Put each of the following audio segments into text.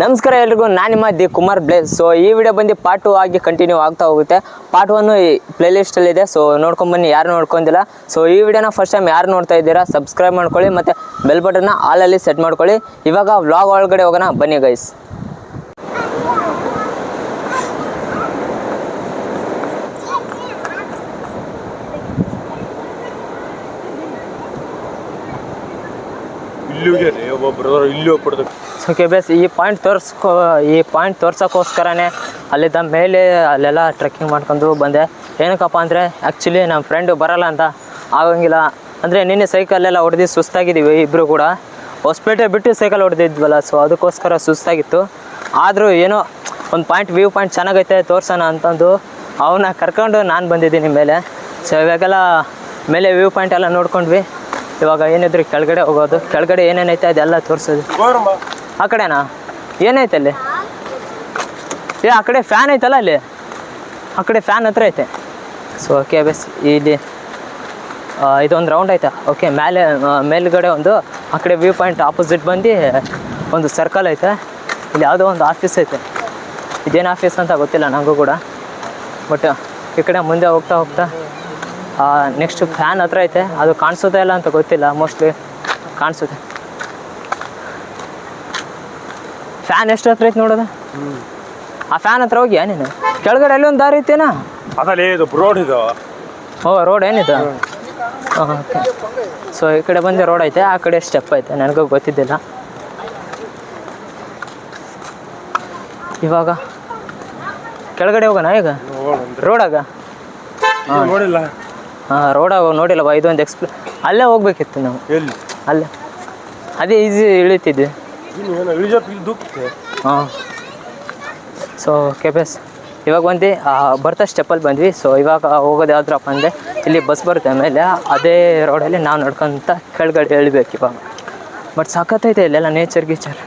ನಮಸ್ಕಾರ ಎಲ್ರಿಗೂ, ನಾನು ನಿಮ್ಮ ದಿ ಕುಮಾರ್ ಬ್ಲೇಸ್. ಸೊ ಈ ವಿಡಿಯೋ ಬಂದು ಪಾರ್ಟ್ ಟು ಆಗಿ ಕಂಟಿನ್ಯೂ ಆಗ್ತಾ ಹೋಗುತ್ತೆ. ಪಾರ್ಟ್ ಒನ್ ಪ್ಲೇ ಲಿಸ್ಟಲ್ಲಿದೆ ಸೊ ನೋಡ್ಕೊಂಬನ್ನಿ ಯಾರು ನೋಡ್ಕೊಂಡಿಲ್ಲ? ಸೊ ಈ ವಿಡಿಯೋನ ಫಸ್ಟ್ ಟೈಮ್ ಯಾರು ನೋಡ್ತಾ ಇದ್ದೀರಾ ಸಬ್ಸ್ಕ್ರೈಬ್ ಮಾಡ್ಕೊಳ್ಳಿ, ಮತ್ತು ಬೆಲ್ ಬಟನ್ನ ಆಲಲ್ಲಿ ಸೆಟ್ ಮಾಡ್ಕೊಳ್ಳಿ. ಇವಾಗ ವ್ಲಾಗ್ ಒಳಗಡೆ ಹೋಗೋಣ, ಬನ್ನಿ ಗೈಸ್ ಇಲ್ಲಿಗೆ ಒಬ್ಬ ಬ್ರದರ್ ಇಲ್ಲಿ ಹೋಗ್ಬಿಡ್ದು ಓಕೆ, ಬೇಸ್, ಈ ಪಾಯಿಂಟ್ ತೋರಿಸ್ಕೋ, ಈ ಪಾಯಿಂಟ್ ತೋರ್ಸೋಕ್ಕೋಸ್ಕರನೇ ಅಲ್ಲಿದ್ದ ಮೇಲೆ ಅಲ್ಲೆಲ್ಲ ಟ್ರೆಕ್ಕಿಂಗ್ ಮಾಡ್ಕೊಂಡು ಬಂದೆ. ಏನಕ್ಕಪ್ಪ ಅಂದರೆ ಆ್ಯಕ್ಚುಲಿ ನಮ್ಮ ಫ್ರೆಂಡು ಬರಲ್ಲ ಅಂತ ಆಗಂಗಿಲ್ಲ. ಅಂದರೆ ನಿನ್ನೆ ಸೈಕಲ್ಲೆಲ್ಲ ಹೊಡೆದು ಸುಸ್ತಾಗಿದ್ದೀವಿ ಇಬ್ಬರು ಕೂಡ. ಹೊಸಪೇಟೆ ಬಿಟ್ಟು ಸೈಕಲ್ ಹೊಡೆದಿದ್ವಲ್ಲ ಸೊ ಅದಕ್ಕೋಸ್ಕರ ಸುಸ್ತಾಗಿತ್ತು. ಆದರೂ ಏನೋ ಒಂದು ಪಾಯಿಂಟ್ ವ್ಯೂ ಪಾಯಿಂಟ್ ಚೆನ್ನಾಗೈತೆ, ತೋರ್ಸೋಣ ಅಂತಂದು ಅವನ್ನ ಕರ್ಕೊಂಡು ನಾನು ಬಂದಿದ್ದೀನಿ ಮೇಲೆ. ಸೊ ಇವಾಗೆಲ್ಲ ಮೇಲೆ ವ್ಯೂ ಪಾಯಿಂಟ್ ಎಲ್ಲ ನೋಡ್ಕೊಂಡ್ವಿ. ಇವಾಗ ಏನಿದ್ರು ಕೆಳಗಡೆ ಹೋಗೋದು. ಕೆಳಗಡೆ ಏನೇನೈತೆ ಅದೆಲ್ಲ ತೋರಿಸೋದು. ಆ ಕಡೆನಾ? ಏನೈತೆ ಅಲ್ಲಿ? ಏ, ಆ ಕಡೆ ಫ್ಯಾನ್ ಐತಲ್ಲ ಅಲ್ಲಿ? ಆ ಕಡೆ ಫ್ಯಾನ್ ಹತ್ರ ಐತೆ. ಸೊ ಓಕೆ ಬೆಸ್ ಇಲ್ಲಿ ಇದೊಂದು ರೌಂಡ್ ಐತೆ ಓಕೆ ಮೇಲೆ ಮೇಲ್ಗಡೆ ಒಂದು, ಆ ಕಡೆ ವ್ಯೂ ಪಾಯಿಂಟ್ ಆಪೋಸಿಟ್ ಬಂದು, ಒಂದು ಸರ್ಕಲ್ ಐತೆ. ಇಲ್ಲಿ ಯಾವುದೋ ಒಂದು ಆಫೀಸ್ ಐತೆ. ಇದೇನು ಆಫೀಸ್ ಅಂತ ಗೊತ್ತಿಲ್ಲ ನನಗೂ ಕೂಡ. ಬಟ್ ಈ ಕಡೆ ಮುಂದೆ ಹೋಗ್ತಾ ಹೋಗ್ತಾ ನೆಕ್ಸ್ಟ್ ಫ್ಯಾನ್ ಹತ್ರ ಐತೆ. ಅದು ಕಾಣಿಸುತ್ತೆ ಇಲ್ಲ ಅಂತ ಗೊತ್ತಿಲ್ಲ. ಮೋಸ್ಟ್ಲಿ ಕಾಣಿಸುತ್ತೆ. ಫ್ಯಾನ್ ಎಷ್ಟು ಹತ್ರ ಐತೆ ನೋಡೋದು? ಆ ಫ್ಯಾನ್ ಹತ್ರ ಹೋಗಿ ನೀನು? ಕೆಳಗಡೆ ಅಲ್ಲಿ ಒಂದು ದಾರಿ ಐತೇನಾ? ಅದಲ್ಲೇ ಇದು ರೋಡ್ ಇದು. ಓ ರೋಡ್ ಏನಿದೆ? ಸೊ ಈ ಕಡೆ ಬಂದು ರೋಡ್ ಐತೆ ಆ ಕಡೆ ಸ್ಟೆಪ್ ಐತೆ ನನಗೂ ಗೊತ್ತಿದ್ದಿಲ್ಲ. ಇವಾಗ? ಕೆಳಗಡೆ ಹೋಗೋಣ ಈಗ? ರೋಡಾಗ ನೋಡಿಲ್ಲ. ಹಾಂ ರೋಡಾಗ ಇದು ಇದೊಂದು ಎಕ್ಸ್ಪ್ಲೇ ಅಲ್ಲೇ ಹೋಗ್ಬೇಕಿತ್ತು ನಾವು. ಅಲ್ಲೇ. ಅದೇ ಈಸಿ ಇಳಿತಿದ್ವಿ. ಇಲ್ಲಿ ಹಾಂ. ಸೊ ಕೆಪೆಸ್ ಇವಾಗ ಬಂದು ಬರ್ತಾ ಸ್ಟೆಪ್ಪಲ್ಲಿ ಬಂದ್ವಿ. ಸೊ ಇವಾಗ ಹೋಗೋದು ಯಾವ್ದ್ರಪ್ಪ ಅಂದರೆ, ಇಲ್ಲಿ ಬಸ್ ಬರುತ್ತೆ ಆಮೇಲೆ ಅದೇ ರೋಡಲ್ಲಿ ನಾವು ನಡ್ಕೊಂತ ಕೆಳಗಡೆ ಹೇಳ್ಬೇಕು ಇವಾಗ. ಬಟ್ ಸಖತ್ತೈತೆ ಇಲ್ಲೆಲ್ಲ ನೇಚರ್ ಗೀಚರ್.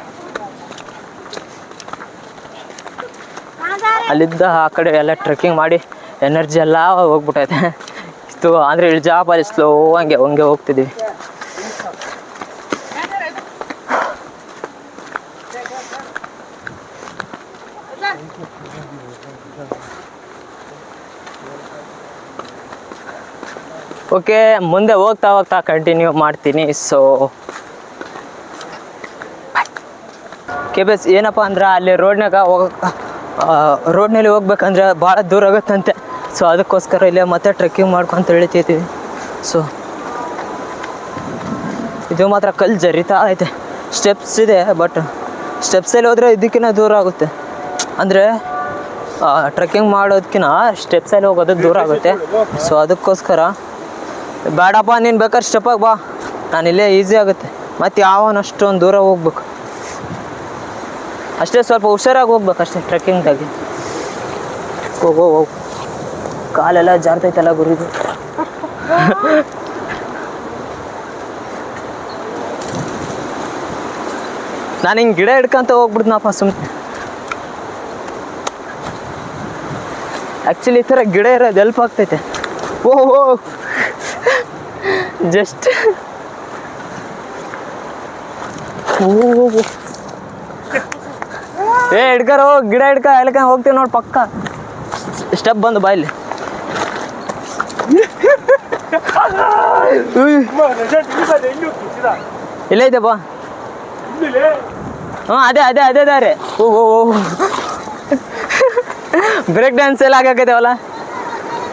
ಅಲ್ಲಿದ್ದ ಆ ಕಡೆ ಎಲ್ಲ ಟ್ರೆಕ್ಕಿಂಗ್ ಮಾಡಿ ಎನರ್ಜಿ ಎಲ್ಲ ಹೋಗ್ಬಿಟ್ಟೈತೆ ಇಷ್ಟು, ಅಂದರೆ ಇಳಿಜಾಪಲ್ಲಿ ಸ್ಲೋ ಹಂಗೆ ಹಂಗೆ ಹೋಗ್ತಿದ್ದೀವಿ ಓಕೆ ಮುಂದೆ ಹೋಗ್ತಾ ಹೋಗ್ತಾ ಕಂಟಿನ್ಯೂ ಮಾಡ್ತೀನಿ ಸೊ ಕೆ ಬಸ್ ಏನಪ್ಪ ಅಂದ್ರೆ ಅಲ್ಲಿ ರೋಡ್ನಾಗ ಹೋಗ ರೋಡ್ನಲ್ಲಿ ಹೋಗ್ಬೇಕಂದ್ರೆ ಭಾಳ ದೂರ ಆಗುತ್ತಂತೆ. ಸೊ ಅದಕ್ಕೋಸ್ಕರ ಇಲ್ಲೇ ಮತ್ತೆ ಟ್ರೆಕ್ಕಿಂಗ್ ಮಾಡ್ಕೊಂತ ಹೇಳ್ತಿದ್ದೀವಿ ಸೊ ಇದು ಮಾತ್ರ ಕಲ್ಲು ಜರಿತಾ ಐತೆ ಸ್ಟೆಪ್ಸ್ ಇದೆ ಬಟ್ ಸ್ಟೆಪ್ಸಲ್ಲಿ ಹೋದರೆ ಇದಕ್ಕಿಂತ ದೂರ ಆಗುತ್ತೆ. ಅಂದರೆ ಟ್ರೆಕ್ಕಿಂಗ್ ಮಾಡೋದಕ್ಕಿಂತ ಸ್ಟೆಪ್ಸಲ್ಲಿ ಹೋಗೋದು ದೂರ ಆಗುತ್ತೆ. ಸೊ ಅದಕ್ಕೋಸ್ಕರ ಬೇಡಪ್ಪ, ನೀನು ಬೇಕಾದ್ರೆ ಸ್ಟೆಪ್ಪಾಗಿ ಬಾ. ನಾನು ಇಲ್ಲೇ ಈಸಿ ಆಗುತ್ತೆ. ಮತ್ತು ಯಾವನ ಅಷ್ಟೊಂದು ದೂರ ಹೋಗ್ಬೇಕು. ಅಷ್ಟೇ ಸ್ವಲ್ಪ ಹುಷಾರಾಗಿ ಹೋಗ್ಬೇಕು ಅಷ್ಟೇ ಟ್ರೆಕ್ಕಿಂಗ್ದಾಗೆ ಹೋಗೋ, ಹೋಗ್ ಕಾಲೆಲ್ಲ ಜಾರ್ತೈತಲ್ಲ ಗುರುದು ನಾನು ಹಿಂಗೆ ಗಿಡ ಹಿಡ್ಕೊಂತ ಹೋಗ್ಬಿಡ್ನಪ್ಪ ಸುಮ್ಮನೆ ಆ್ಯಕ್ಚುಲಿ ಈ ಥರ ಗಿಡ ಇರೋದು ಹೆಲ್ಪ್ ಆಗ್ತೈತೆ. ಓ ಓ ಜಸ್ಟ್ ಏ ಹಿಡ್ಕರೋ ಗಿಡ ಹಿಡ್ಕ ಎಲ್ಕ ಹೋಗ್ತೀವಿ ನೋಡಿ ಪಕ್ಕ. ಸ್ಟೆಪ್ ಬಂದು ಬಾಯಲ್ಲಿ ಇಲ್ಲಿ. ಇಲ್ಲೈತೆ ಬಾ. ಇಲ್ಲಿ ಹ್ಞೂ ಅದೇ ಅದೇ ಅದೇ ದಾರೆ ಓ ಓ ಓ. ಬ್ರೇಕ್ ಡ್ಯಾನ್ಸ್ ಎಲ್ಲ ಆಗಾಕೈತೆವಲ್ಲ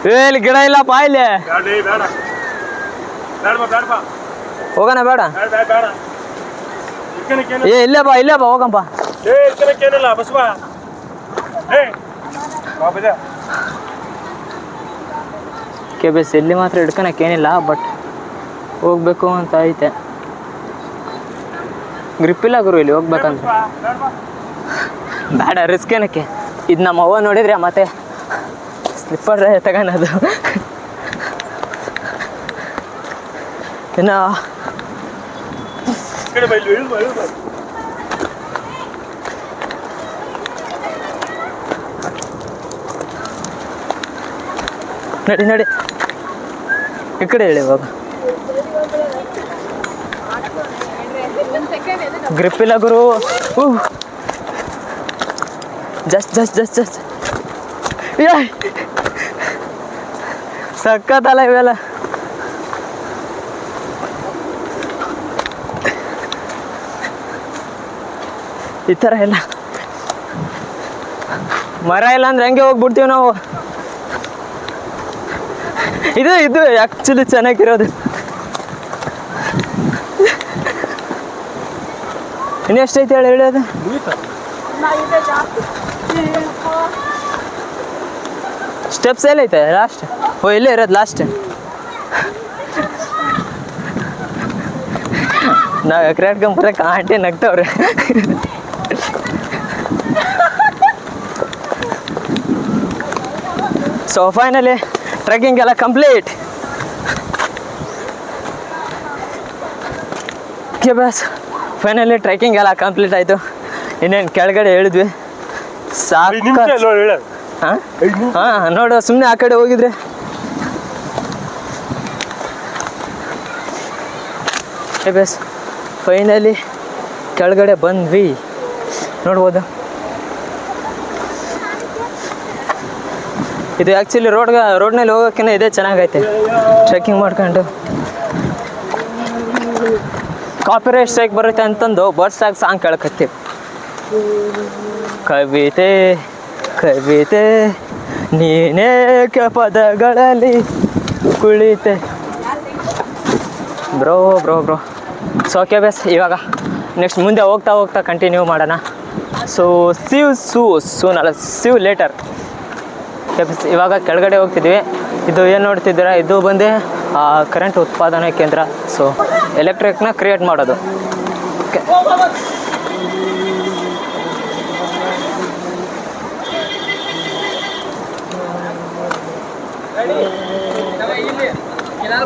ಏ ಇಲ್ಲಿ ಗಿಡ ಇಲ್ಲಪ್ಪ ಇಲ್ಲಿ ಬೇಡ ಏ, ಬೇಡ ಬೇಡಪ್ಪ ಬೇಡಪ್ಪ ಹೋಗೋಣ ಬೇಡ. ಏ ಇಲ್ಲ ಬಾ ಇಲ್ಲೇ ಬಾ ಹೋಗಪ್ಪ ಕೆ ಬಸ್ ಎಲ್ಲಿ ಮಾತ್ರ ಹಿಡ್ಕೊಳಕ್ಕೆ ಏನಿಲ್ಲ ಬಟ್ ಹೋಗ್ಬೇಕು ಅಂತ ಐತೆ. ಗ್ರಿಪ್ ಇಲ್ಲ ಗುರು ಇಲ್ಲಿ ಹೋಗ್ಬೇಕಂತ. ಬೇಡ ರಿಸ್ಕ್ ಏನಕ್ಕೆ? ಇದು ನಮ್ಮ ಅವ್ವ ನೋಡಿದ್ರೆ ಮತ್ತೆ ಸ್ಲಿಪ್ಪರ್ ತಗೊಳೋದು ಬಾ ನಡಿ ನಡಿ ಈ ಕಡೆ ಹೇಳಿ ಇವಾಗ ಗ್ರಿಪ್ ಇಲ್ಲ ಗುರು. ಜಸ್ಟ್ ಜಸ್ಟ್ ಜಸ್ಟ್ ಜಸ್ಟ್ ಸಕ್ಕತ್ತಲ್ಲ ಇವೆಲ್ಲ. ಈ ಥರ ಎಲ್ಲ. ಮರ ಇಲ್ಲ ಅಂದ್ರೆ ಹೆಂಗೆ ಹೋಗ್ಬಿಡ್ತೀವಿ ನಾವು? ಇದು ಇದು ಆ್ಯಕ್ಚುಲಿ ಚೆನ್ನಾಗಿರೋದು. ಇನ್ನು ಎಷ್ಟೈತೆ ಹೇಳಿ, ಹೇಳೋದು? ಸ್ಟೆಪ್ಸ್ ಎಲ್ಲೈತೆ ಲಾಸ್ಟ್ ಓ, ಇಲ್ಲೇ ಇರೋದು ಲಾಸ್ಟ್ ನಾವು ಎಕ್ರೆ ಆಂಟಿ ನಗ್ತವ್ರೆ. ಸೊ ಫೈನಲಿ ಟ್ರೆಕ್ಕಿಂಗ್ ಎಲ್ಲ ಕಂಪ್ಲೀಟ್ ಓಕೆ ಬಸ್ ಫೈನಲಿ ಟ್ರೆಕ್ಕಿಂಗ್ ಎಲ್ಲ ಕಂಪ್ಲೀಟ್ ಆಯಿತು. ಇನ್ನೇನು ಕೆಳಗಡೆ ಹೇಳಿದ್ವಿ. ಸಾಕು ಹಾಂ? ಹಾಂ ನೋಡು ಸುಮ್ಮನೆ ಆ ಕಡೆ ಹೋಗಿದ್ರೆ. ಬಸ್ ಫೈನಲಿ ಕೆಳಗಡೆ ಬಂದ್ವಿ. ನೋಡ್ಬೋದು. ಇದು ಆ್ಯಕ್ಚುಲಿ ರೋಡ್ಗ ರೋಡ್ನಲ್ಲಿ ಹೋಗೋಕ್ಕಿಂತ ಇದೇ, ಚೆನ್ನಾಗೈತೆ. ಟ್ರೆಕ್ಕಿಂಗ್ ಮಾಡ್ಕೊಂಡು. ಕಾಪಿರೈಟ್ ಸ್ಟ್ರೈಕ್ ಬರುತ್ತೆ ಅಂತಂದು ಬರ್ಡ್ಸಾಗ ಸಾಂಗ್ ಕೇಳಕತ್ತೀವಿ ಕವಿತೆ ಕವಿತೆ ನೀನೇಕ ಪದಗಳಲ್ಲಿ ಕುಳಿತೆ. Bro bro bro so okay base ಇವಾಗ ನೆಕ್ಸ್ಟ್ ಮುಂದೆ ಹೋಗ್ತಾ ಹೋಗ್ತಾ ಕಂಟಿನ್ಯೂ ಮಾಡೋಣ. ಸೊ ಸೀವ್ ಸೂ ಸೂನ್ ಅಲ್ಲ ಸೀವ್ ಲೇಟರ್ ಇವಾಗ ಕೆಳಗಡೆ ಹೋಗ್ತಿದ್ವಿ. ಇದು ಏನು ನೋಡ್ತಿದ್ದೀರಾ? ಇದು ಬಂದು ಕರೆಂಟ್ ಉತ್ಪಾದನಾ ಕೇಂದ್ರ. ಸೊ ಎಲೆಕ್ಟ್ರಿಕ್ನ ಕ್ರಿಯೇಟ್ ಮಾಡೋದು. ಓಕೆ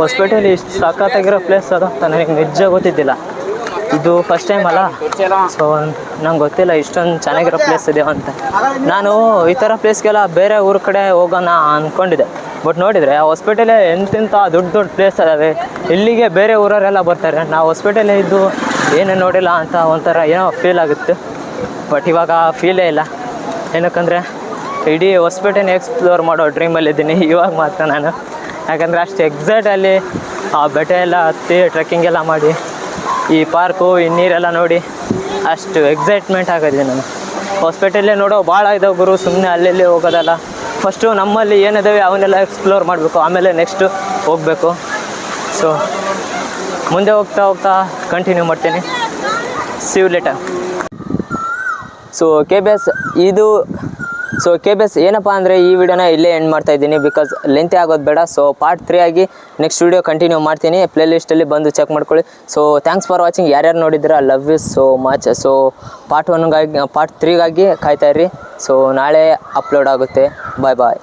ಹೊಸಪೇಟೆಯಲ್ಲಿ ಇಷ್ಟು ಸಾಕಾಗಿರೋ ಪ್ಲೇಸ್ ಅದು. ನನಗೆ ನಿಜ ಗೊತ್ತಿದ್ದಿಲ್ಲ. ಇದು ಫಸ್ಟ್ ಟೈಮ್ ಅಲ್ಲ? ಸೊ ನಂಗೆ ಗೊತ್ತಿಲ್ಲ, ಇಷ್ಟೊಂದು ಚೆನ್ನಾಗಿರೋ ಪ್ಲೇಸ್ ಇದೆ ಅಂತ. ನಾನು ಈ ಥರ ಪ್ಲೇಸ್ಗೆಲ್ಲ ಬೇರೆ ಊರ ಕಡೆ ಹೋಗೋಣ ಅಂದ್ಕೊಂಡಿದ್ದೆ ಬಟ್ ನೋಡಿದರೆ ಹಾಸ್ಪಿಟಲೇ ಎಂತೆಂಥ ದೊಡ್ಡ ದೊಡ್ಡ ಪ್ಲೇಸ್ ಅದಾವೆ, ಇಲ್ಲಿಗೆ ಬೇರೆ ಊರವರೆಲ್ಲ ಬರ್ತಾರೆ. ನಾವು ಹಾಸ್ಪಿಟಲೇ ಇದ್ದು ಏನೇ ನೋಡಿಲ್ಲ ಅಂತ ಒಂಥರ ಏನೋ ಫೀಲ್ ಆಗುತ್ತೆ. ಬಟ್ ಇವಾಗ ಫೀಲೇ ಇಲ್ಲ. ಏನಕ್ಕಂದರೆ, ಇಡೀ ಹೊಸಪೇಟೆನ ಎಕ್ಸ್ಪ್ಲೋರ್ ಮಾಡೋ ಡ್ರೀಮಲ್ಲಿದ್ದೀನಿ ಇವಾಗ ಮಾತ್ರ ನಾನು. ಯಾಕಂದರೆ ಅಷ್ಟು ಎಕ್ಸಾಕ್ಟಲ್ಲಿ ಆ ಬೆಟ್ಟ ಎಲ್ಲ ಹತ್ತಿ ಟ್ರೆಕ್ಕಿಂಗ್ ಎಲ್ಲ ಮಾಡಿ ಈ ಪಾರ್ಕು, ಈ ನೀರೆಲ್ಲ ನೋಡಿ ಅಷ್ಟು ಎಕ್ಸೈಟ್ಮೆಂಟ್ ಆಗೋದಿದೆ ನಾನು ಹಾಸ್ಪಿಟಲ್ಲೇ ನೋಡೋ ಭಾಳ ಇದಾವೆ ಗುರು ಸುಮ್ಮನೆ ಅಲ್ಲೆಲ್ಲಿ ಹೋಗೋದಲ್ಲ. ಫಸ್ಟು ನಮ್ಮಲ್ಲಿ ಏನಿದಾವೆ ಅವನ್ನೆಲ್ಲ ಎಕ್ಸ್ಪ್ಲೋರ್ ಮಾಡಬೇಕು, ಆಮೇಲೆ ನೆಕ್ಸ್ಟು ಹೋಗಬೇಕು. ಸೊ ಮುಂದೆ ಹೋಗ್ತಾ ಹೋಗ್ತಾ ಕಂಟಿನ್ಯೂ ಮಾಡ್ತೀನಿ. ಸಿವ್ letter so K B S ಇದು ಸೊ ಕೆ ಬಿ ಎಸ್ ಏನಪ್ಪ ಅಂದರೆ ಈ ವಿಡಿಯೋನ ಇಲ್ಲೇ ಎಂಡ್ ಮಾಡ್ತಾ ಇದ್ದೀನಿ ಬಿಕಾಸ್ ಲೆಂತೆ ಆಗೋದು ಬೇಡ. ಸೊ ಪಾರ್ಟ್ ತ್ರೀ ಆಗಿ ನೆಕ್ಸ್ಟ್ ವಿಡಿಯೋ ಕಂಟಿನ್ಯೂ ಮಾಡ್ತೀನಿ. ಪ್ಲೇ ಲಿಸ್ಟಲ್ಲಿ ಬಂದು ಚೆಕ್ ಮಾಡ್ಕೊಳ್ಳಿ. ಸೊ ಥ್ಯಾಂಕ್ಸ್ ಫಾರ್ ವಾಚಿಂಗ್ ಯಾರ್ಯಾರು ನೋಡಿದ್ರೆ love you so much so part ಒನ್ಗಾಗಿ part ತ್ರೀಗಾಗಿ ಕಾಯ್ತಾ ಇರಿ ಸೊ ನಾಳೆ ಅಪ್ಲೋಡ್ ಆಗುತ್ತೆ. ಬಾಯ್ ಬಾಯ್